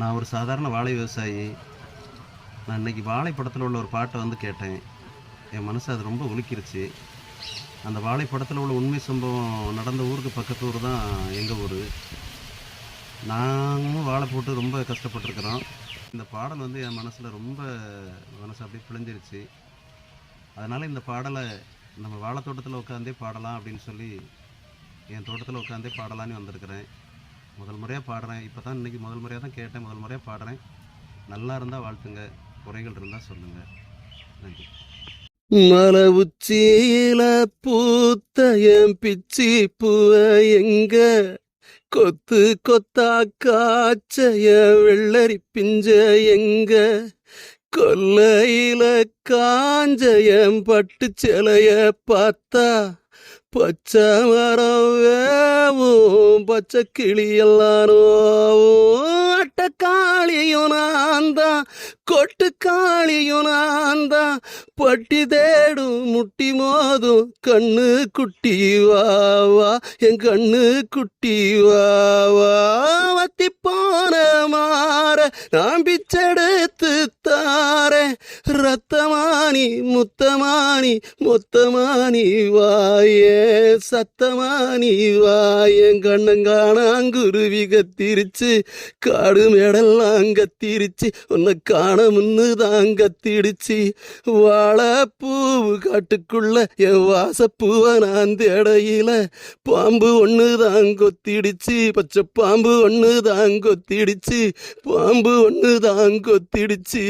நான் ஒரு சாதாரண வாழை விவசாயி. நான் இன்னைக்கு வாழைப்படத்தில் உள்ள ஒரு பாட்டை வந்து கேட்டேன். என் மனசு அது ரொம்ப உலுக்கிருச்சு. அந்த வாழைப்படத்தில் உள்ள உண்மை சம்பவம் நடந்த ஊருக்கு பக்கத்து ஊர் தான் எங்கள் ஊர். நாங்களும் வாழை போட்டு ரொம்ப கஷ்டப்பட்டிருக்கிறோம். இந்த பாடல் வந்து என் மனசில் ரொம்ப மனசு அப்படியே பிழிஞ்சிருச்சு. அதனால் இந்த பாடலை நம்ம வாழைத்தோட்டத்தில் உட்காந்தே பாடலாம் அப்படின்னு சொல்லி என் தோட்டத்தில் உட்காந்தே பாடலான்னு வந்திருக்கிறேன். முதல் முறையாக பாடுறேன். இப்போ தான் இன்றைக்கி முதல் முறையாக தான் கேட்டேன். முதல் முறையாக பாடுறேன். நல்லா இருந்தால் வாழ்த்துங்க. குறைகள் இருந்தால் சொல்லுங்கள் நன்றி. மல உச்சியில பூத்த என் பிச்சி பூவ எங்க? கொத்து கொத்தா காய்ச்சய வெள்ளரி பிஞ்ச எங்க? கொல்லையில காஞ்சயம் பட்டு சிலைய பார்த்தா பச்சை மரம் வேவும் பச்சை கிளி எல்லாரும் அட்டக்காளியும் நான் தான் கொட்டுக்காளியும் நான் தான் பட்டி தேடும் முட்டி மோதும் கண்ணு குட்டி வாவா என் கண்ணு குட்டி வாவா வத்தி போன மாற நான் பிச்செடுத்து தாரேன். ரத்தமானி முத்தமானி மொத்தமானி வாயே சத்தமானி வாயன் கண்ணங்காணாங்குருவி கத்திருச்சு காடு மேடெல்லாம் கத்திருச்சு உன்னை காண முன்னு தான் கத்திடுச்சு. வாழைப்பூவு காட்டுக்குள்ள என் வாசப்பூவை நான் தேடையில பாம்பு ஒன்று தான் கொத்திடுச்சு பச்சை பாம்பு ஒன்று தான் கொத்திடுச்சு பாம்பு ஒன்று தான் கொத்திடுச்சு.